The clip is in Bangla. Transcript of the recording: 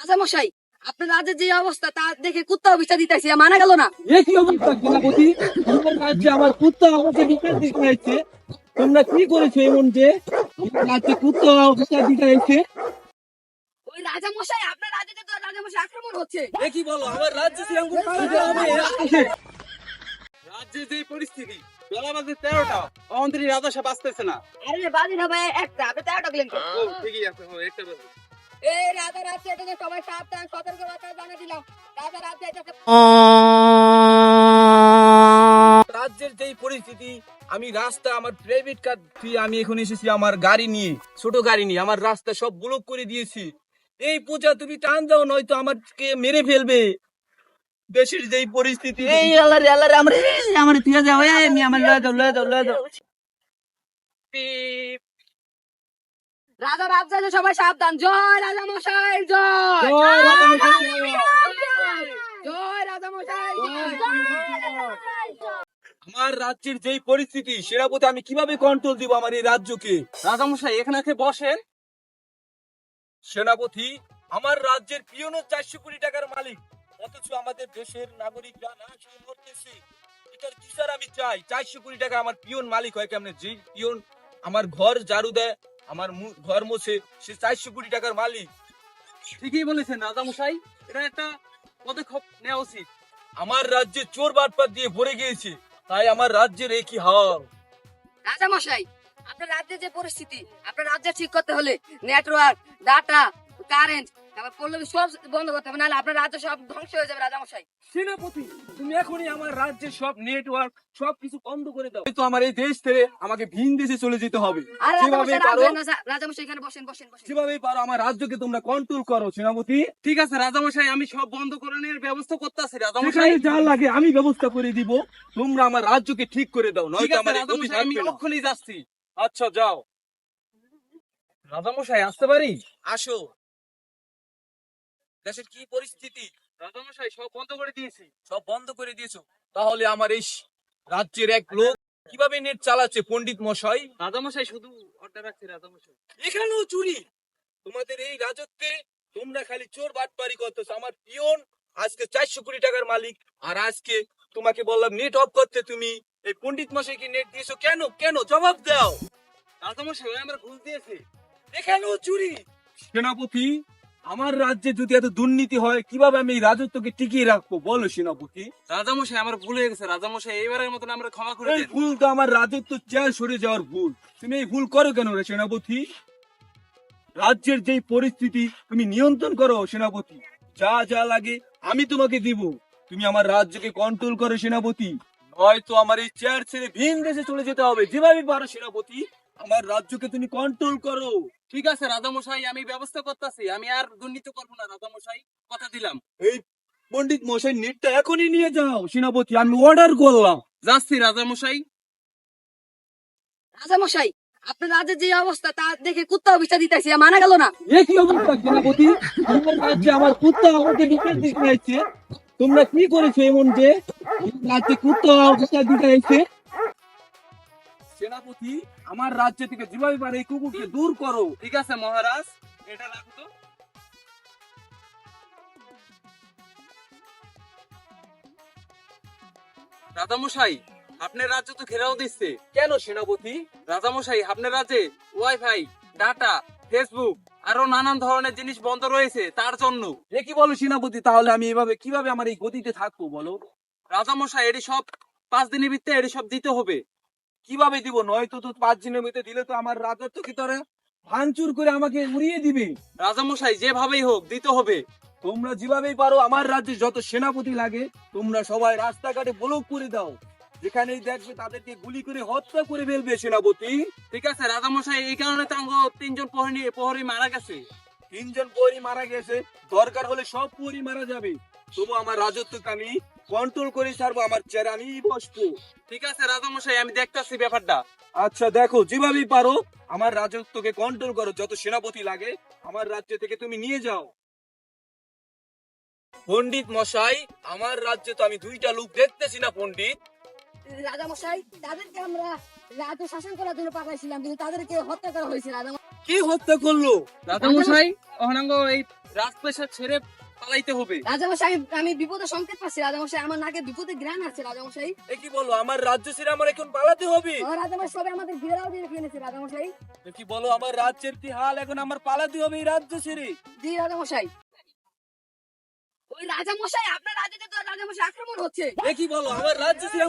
আচ্ছা মশাই আপনার রাজ্যের যে অবস্থা তা দেখে কুত্তাও বিচার দিতেছি মানা গেল না? এ কি অবস্থা তোমার আমার কুত্তা আমাকে বিচার দিতে হয়েছে। তোমরা কি করেছ এমন যে আমার কুত্তা বিচার দিতে হয়েছে। ওই রাজা মশাই আপনার রাজ্যে তো রাজা মশাই আক্রমণ হচ্ছে। এ কি বলো আমার রাজ্যে শ্রীরামপুর হবে? রাজ্যে যে পরিস্থিতি তেরোটা অমন্ত্রী রাজা সাহেব আসতেছে না। আরে বাজি না ভাই একটা আপনি ডাকলেন ঠিকই আছে একটা বাজে এই রাজা রাজ্যে এটা সবাই সাবধান সতর্ক বার্তা জানিয়ে দিলাম। রাজা রাজ্যে এটা রাজ্যের যেই পরিস্থিতি আমি রাস্তা আমার প্রাইভেট কার দিয়ে আমি এখন এসেছি আমার গাড়ি নিয়ে ছোট গাড়ি নিয়ে আমার রাস্তা সব ব্লক করে দিয়েছি। এই পূজা তুমি টান দাও নয়তো আমাকে মেরে ফেলবে। দেশের যেই পরিস্থিতি এই আল্লাহ রে আল্লাহ রে আমার আমার দিয়ে যাও আমি আমার লয়ে যাও লয়ে যাও লয়ে যাও। পিপ। রাজা রাজ্যে সবাই সাবধান। জয় রাজা মশাই জয়। জয় রাজা মশাই, জয়। রাজা মশাই আমার রাজ্যের যেই পরিস্থিতি সেনাপতি আমি কীভাবে কন্ট্রোল দিব আমার এই রাজ্যকে? রাজামশাই এখানে বসেন। সেনাপতি আমার রাজ্যের পিয়নো চারশো কোটি টাকার মালিক অথচ আমাদের দেশের নাগরিকরা না খেয়ে মরতেছে। এটার বিচার আমি চাই। চারশো কোটি টাকা আমার পিয়ন মালিক হয় কেমনে? যে পিয়ন আমার ঘর ঝাড়ু দেয় আমার মু- ঘর মোছে সে চারশো কোটি টাকার মালিক। ঠিকই বলেছেন রাজামশাই এটা একটা পদক্ষেপ নেওয়া উচিত। আমার রাজ্যে চোর বাটপাত দিয়ে ভরে গিয়েছে তাই আমার রাজ্যের একই হাল। রাজা মশাই আপনার রাজ্যের যে পরিস্থিতি আপনার রাজ্য ঠিক করতে হলে নেটওয়ার্ক ডাটা কারেন্ট তারপর পল্লবী সব বন্ধ করতে হবে নাহলে আপনার রাজ্য সব ধ্বংস হয়ে যাবে রাজামশাই। সেনাপতি তুমি এখনই আমার রাজ্যের সব নেটওয়ার্ক সব কিছু বন্ধ করে দাও। তো আমার এই দেশ থেকে আমাকে ভিন দেশে চলে যেতে হবে। যেভাবে পারো। রাখবেন না, রাজা মশাই এখানে বসেন বসেন বসেন। যেভাবে পারো আমার রাজ্যকে তোমরা কন্ট্রোল করো সেনাপতি। ঠিক আছে রাজামশাই আমি সব বন্ধ করানোর ব্যবস্থা করতেছি। রাজামশাই যা লাগে আমি ব্যবস্থা করে দিব। তোমরা আমার রাজ্যকে ঠিক করে দাও নয়তো আমার গতি এক্ষুনি যাচ্ছি। আচ্ছা যাও। রাজামশাই আসতে পারি? আসো। দেশের কি পরিস্থিতি? রাজামশাই সব বন্ধ করে দিয়েছি। সব বন্ধ করে দিয়েছ? তাহলে আমার এই রাজ্যের এক লোক কীভাবে নেট চালাচ্ছে পণ্ডিত মশাই? রাজামশাই শুধু অর্ডার রাখছি রাজামশাই। এখানেও চুরি? তোমাদের এই রাজত্বে তোমরা খালি চোর বাটপারি করতেছো। আমার পিয়ন আজকে চারশো কোটি টাকার মালিক। আর আজকে তোমাকে বললাম নেট অফ করতে তুমি। এই পণ্ডিত মশাইকে নেট দিয়েছ কেন? কেন? জবাব দাও। রাজামশাই আমার ভুল দিয়েছে। এখানেও চুরি? সেনাপতি আমার রাজ্যে যদি এত দুর্নীতি হয় কীভাবে আমি এই রাজত্বকে টিকিয়ে রাখব? বলো সেনাপতি। রাজামশাই আমার ভুল হয়ে গেছে। রাজামশাই এইবারের মতন আমরা ক্ষমা করে এই ভুল তো আমার রাজত্ব চেয়ার সরে যাওয়ার ভুল। তুমি এই ভুল করো কেন রে সেনাপতি? রাজ্যের যেই পরিস্থিতি তুমি নিয়ন্ত্রণ করো সেনাপতি। যা যা লাগে আমি তোমাকে দিব। তুমি আমার রাজ্যকে কন্ট্রোল করো সেনাপতি। হয়তো আমার এই চেয়ার ছেড়ে ভিন দেশে চলে যেতে হবে। যেভাবে পারো সেনাপতি। আমার রাজ্যকে তুমি কন্ট্রোল করো। ঠিক আছে রাজামশাই আমি ব্যবস্থা করতেছি। আমি আর দুর্নীতি করব না রাজামশাই কথা দিলাম। এই পণ্ডিত মশাই নেটটা এখনই নিয়ে যাও সেনাপতি আমি অর্ডার করলাম। যাচ্ছি রাজামশাই। রাজা মশাই আপনার রাজ্যের যে অবস্থা তা দেখে কুত্তাও বিচার দিতেছি মানা গেল না। এ কি অবস্থা সেনাপতি? আমার রাজ্যে আমার কুত্তা আমাকে বিচার দিতে তোমরা কি করেছ এমন যে? রাজ্যে কুত্তা বিচার দিতে সেনাপতি, আমার রাজ্য থেকে যেভাবে পারে এই কুকুরকে দূর করো। ঠিক আছে, মহারাজ? এটা রাখো তো। রাজামশাই, আপনার রাজ্য তো ঘেরাও দিচ্ছে। কেন সেনাপতি? রাজামশাই, আপনার রাজ্যে ওয়াইফাই, ডাটা, ফেসবুক আরও নানান ধরনের জিনিস বন্ধ রয়েছে, তার জন্য। এ কি বলো সেনাপতি, তাহলে আমি এভাবে কীভাবে আমার এই গতিতে থাকব বলো? রাজামশাই, এটি সব পাঁচ দিনের ভিত্তে এটি সব দিতে হবে। কীভাবে দিব? নয়তো তো পাঁচ দিনের মধ্যে দিলে তো আমার রাজত্ব কি তোরা? ভাঙচুর করে আমাকে উড়িয়ে দিবে। রাজামশাই যেভাবেই হোক দিতে হবে। তোমরা যেভাবেই পারো আমার রাজ্যে যত সেনাপতি লাগে তোমরা সবাই রাস্তাঘাটে ব্লক করে দাও। যেখানেই দেখবে তাদেরকে গুলি করে হত্যা করে ফেলবে সেনাপতি। ঠিক আছে রাজামশাই এই কারণে তিনজন প্রহরী প্রহরী মারা গেছে। তিনজন মারা গেছে। দরকার হলে সব পরি মারা যাবে। তবু আমার রাজত্বকে আমি কন্ট্রোল করে ছাড়বো আমার চেয়ারে আমি বসবো। ঠিক আছে রাজামশাই আমি দেখতাছি ব্যাপারটা। আচ্ছা দেখো যেভাবেই পারো আমার রাজত্বকে কন্ট্রোল করো যত সেনাপতি লাগে আমার রাজ্য থেকে তুমি নিয়ে যাও। পণ্ডিত মশাই আমার রাজ্যে তো আমি দুইটা লোক দেখতেছি না পণ্ডিত। রাজামশাই তাদেরকে আমরা রাজ্য শাসন করার জন্য পাঠাইছিলাম কিন্তু তাদেরকে হত্যা করা হয়েছে রাজা কি হত্যা করল? রাজামশাই অহনাঙ্গ এই রাজপ্রাসাদ ছেড়ে পালাইতে হবে। রাজামশাই আমি- বিপদে সংকেত পাচ্ছি। রাজামশাই আমার নাকে বিপদে জ্ঞান আছে রাজামশাই। এ কি বলো আমার রাজ্য ছেড়ে আমার এখন পালাতে হবে? রাজামশাই সবাই আমাদের ঘেরাও দিয়ে ফেলেছে রাজামশাই। কি বলো আমার রাজ্যের কি হাল এখন আমার পালাতে হবে এই রাজ্য ছেড়ে? জি রাজামশাই। ওই রাজামশাই আপনার রাজ্যে তো রাজামশাই আক্রমণ হচ্ছে। এ কি বলো আমার রাজ্য ছেড়ে